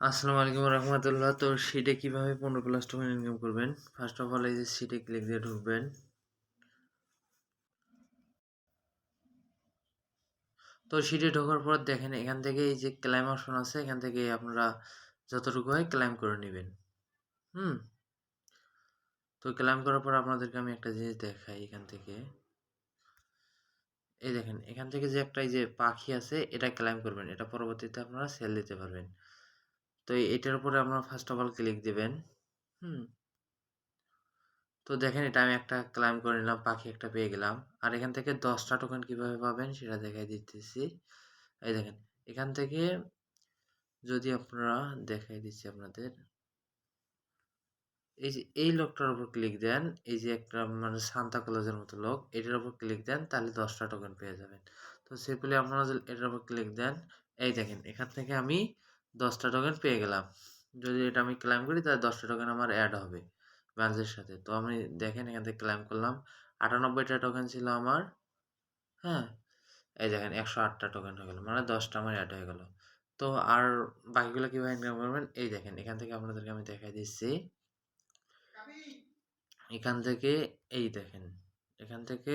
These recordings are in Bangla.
আসসালামু আলাইকুম রহমতুল্লাহ। তো সিটে কীভাবে পনেরো প্লাস টোকেন ইনকাম করবেন? ফার্স্ট অফ অল এই যে সিটে ক্লিক দিয়ে ঢুকবেন। তো সিটে ঢোকার পর দেখেন, এখান থেকে এই যে ক্লাইম অপশন আছে, এখান থেকে আপনারা যতটুকু হয় ক্লাইম করে নেবেন। হুম? তো ক্লাইম করার পর আপনাদেরকে আমি একটা জিনিস দেখাই এখান থেকে। এই দেখেন, এখান থেকে যে একটা এই যে পাখি আছে, এটা ক্লাইম করবেন। এটা পরবর্তীতে আপনারা সেল দিতে পারবেন। তো এটার উপরে আপনারা ফার্স্ট অফ অল ক্লিক দেবেন। হুম। তো দেখেন এটা আমি একটা ক্লাইম করে নিলাম, পাখি একটা পেয়ে গেলাম। আর এখান থেকে দশটা টোকেন কীভাবে পাবেন সেটা দেখাই দিতেছি। এই দেখেন, এখান থেকে যদি আপনারা দেখাই দিচ্ছি আপনাদের। এই যে, এই লোকটার উপর ক্লিক দেন, এই যে একটা মানে সান্তা কলেজের মতো লোক, এটার উপর ক্লিক দেন, তাহলে দশটা টোকেন পেয়ে যাবেন। তো সিম্পলি আপনারা এটার উপর ক্লিক দেন, এই দেখেন, এখান থেকে আমি দশটা টোকেন পেয়ে গেলাম। যদি এটা আমি ক্লাইম করি, তাহলে দশটা টোকেন আমার অ্যাড হবে ব্যালেন্সের সাথে। তো আমি দেখেন, এখান থেকে ক্লাইম করলাম। আটানব্বইটা টোকেন ছিল আমার হ্যাঁ? এই দেখেন, একশো আটটা টোকেন হয়ে গেলো মানে দশটা আমার অ্যাড হয়ে গেলো। তো আর বাকিগুলো কীভাবে ইনকাম করবেন? এই দেখেন, এখান থেকে আপনাদেরকে আমি দেখাই দিচ্ছি। এখান থেকে, এই দেখেন, এখান থেকে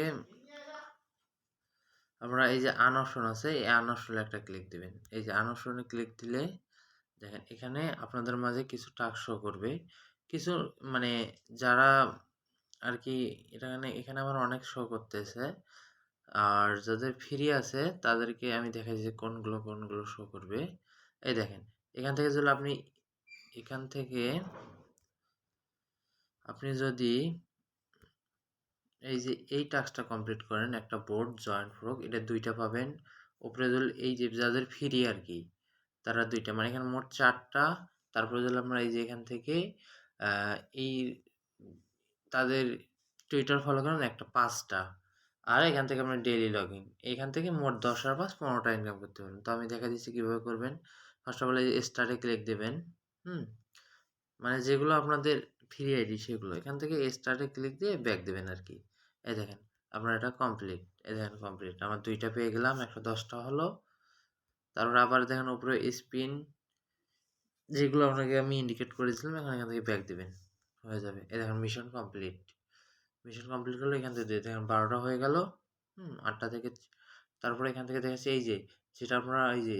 আমরা এই যে আন অপশন আছে, এই আন অপশনে একটা ক্লিক দিবেন। এই যে আন অপশনে ক্লিক দিলে দেখেন, এখানে আপনাদের মাঝে কিছু টাক শো করবে। কিছু মানে যারা আর কি এখানে এখানে আমার অনেক শো করতেছে। আর যাদের ফ্রি আছে, তাদেরকে আমি দেখাই যে কোনগুলো কোনগুলো শো করবে। এই দেখেন, এখান থেকে যদি আপনি, এখান থেকে আপনি যদি এই যে এই টাস্কটা কমপ্লিট করেন, একটা বোর্ড জয়েন্ট ফ্রক এটা দুইটা পাবেন। যদি এই যে যাদের ফ্রি আর কি তারা দুইটা মানে এখানে মোট চারটা। তারপরে যদি আমরা এই যে এখান থেকে এই তাদের টুইটার ফলো করেন একটা পাঁচটা। আর এখান থেকে আপনার ডেইলি লগ ইন এখান থেকে মোট দশ আর পাঁচ, পনেরোটা ইনকাম করতে পারেন তো আমি দেখা দিচ্ছি কীভাবে করবেন। ফার্স্ট অফ অল এই স্টারে ক্লিক দেবেন, হুম? মানে যেগুলো আপনাদের ফ্রি আইডি সেগুলো। এখান থেকে স্টারে ক্লিক দিয়ে ব্যাক দেবেন আর কি। এই দেখেন, আপনার এটা কমপ্লিট এই দেখেন কমপ্লিট আমার দুইটা পেয়ে গেলাম, একশো দশটা হলো। তারপর আবার দেখেন উপরে স্পিন, যেগুলো আপনাকে আমি ইন্ডিকেট করেছিলাম, এখন এখান থেকে ব্যাক দেবেন। হয়ে যাবে। এ দেখেন মিশন কমপ্লিট মিশন কমপ্লিট করলে এখান থেকে দেখেন বারোটা হয়ে গেল, হুম, আটটা থেকে তারপরে এখান থেকে দেখাচ্ছে এই যে, যেটা আপনারা এই যে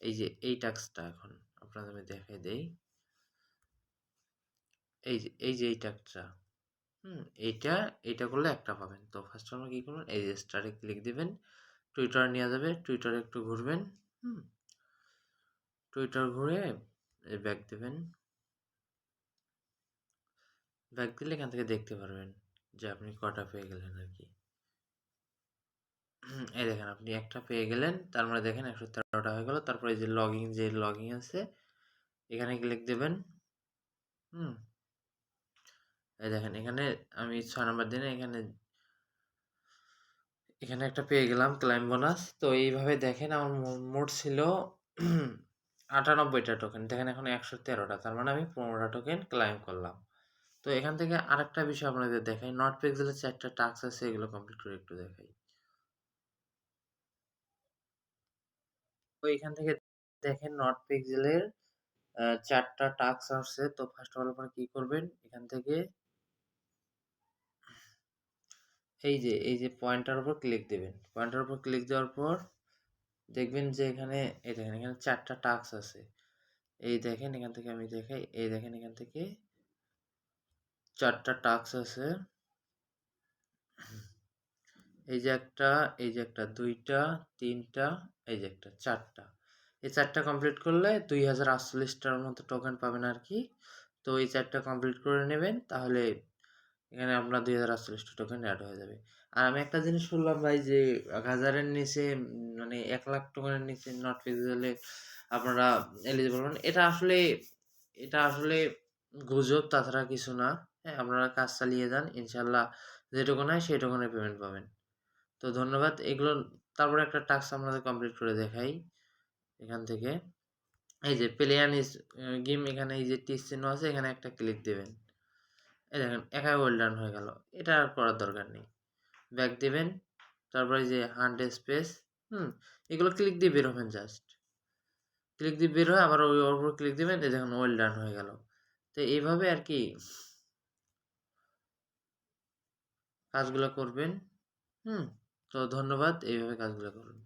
এই যে, এই টাস্কটা এখন আপনাদের আমি দেখাই দেই। এই যে এই যে এই টাস্কটা হুম, এইটা এইটা করলে একটা পাবেন। তো ফার্স্ট আমরা কী করবেন? এই যে স্টারে ক্লিক দিবেন। টুইটার নেওয়া যাবে টুইটারে একটু ঘুরবেন। হুম। টুইটার ঘুরে ব্যাক দেবেন। ব্যাক দিলে এখান থেকে দেখতে পারবেন যে আপনি কটা পেয়ে গেলেন আর কি এই দেখেন আপনি একটা পেয়ে গেলেন, তার মানে দেখেন একশো তেরোটা হয়ে গেল। তারপরে এই যে লগিং যে লগিং আছে, এখানে ক্লিক দেবেন। হুম। এই দেখেন এখানে আমি ছয় নম্বর দিনে এখানে এখানে একটা পেয়ে গেলাম ক্লাইম বোনাস। তো এইভাবে দেখেন আমার মোট ছিল আটানব্বইটা টোকেন দেখেন এখন একশো তেরোটা। তার মানে আমি পনেরোটা টোকেন ক্লাইম করলাম। তো এখান থেকে আরেকটা বিষয় আপনাদের দেখাই। নট পিক্সেলের চারটা টাস্ক আছে, এগুলো কমপ্লিট করে একটু দেখাই। তো এখান থেকে দেখেন নট পিক্সেলের চারটা টাস্ক আসছে। তো ফার্স্ট অফ অল আপনারা কি করবেন? এখান থেকে এই যে এই যে পয়েন্টার উপর ক্লিক দেবেন। পয়েন্টার উপর ক্লিক দেওয়ার পর দেখবেন যে এখানে, এই দেখেন, এখানে চারটা টাস্ক আছে। এই দেখেন, এখান থেকে আমি দেখাই, এই দেখেন, এখান থেকে চারটা টাস্ক আছে। এই যে একটা, এই যে একটা দুইটা, তিনটা, এই যে একটা চারটা। এই চারটা কমপ্লিট করলে দুই হাজার আটচল্লিশটার মতো টোকেন পাবেন আর কি। তো এই চারটা কমপ্লিট করে নেবেন, তাহলে এখানে আপনার দুই হাজার আটচল্লিশটা টোকেন অ্যাড হয়ে যাবে। আর আমি একটা জিনিস শুনলাম ভাই যে এক হাজারের নিচে মানে এক লাখ টোকেনের নিচে নট ফিজিক্যালে আপনারা এলিজিবল হন এটা আসলে এটা আসলে গুজব, তাছাড়া কিছু না। হ্যাঁ আপনারা কাজ চালিয়ে যান ইনশাল্লাহ যেটুকু হয় সেইটুকুনে পেমেন্ট পাবেন। তো ধন্যবাদ, এগুলো তারপরে একটা টাস্ক আপনাদের কমপ্লিট করে দেখাই এখান থেকে। এই যে প্লেয়ার ইস গেম এখানে এই যে টিস চিহ্ন আছে, এখানে একটা ক্লিক দেবেন। এই দেখেন একাই ওয়েল ডান হয়ে গেল। এটা আর করার দরকার নেই। ব্যাক দেবেন, তারপরে যে হান্ড স্পেস হুম, এগুলো ক্লিক দিয়ে বের হবেন জাস্ট ক্লিক দিয়ে বের হয় আবার ওই ওর ক্লিক দিবেন, এই দেখুন ওয়েল ডান হয়ে গেল। তো এইভাবে আর কি কাজগুলো করবেন। হুম, তো ধন্যবাদ, এইভাবে কাজগুলো করুন।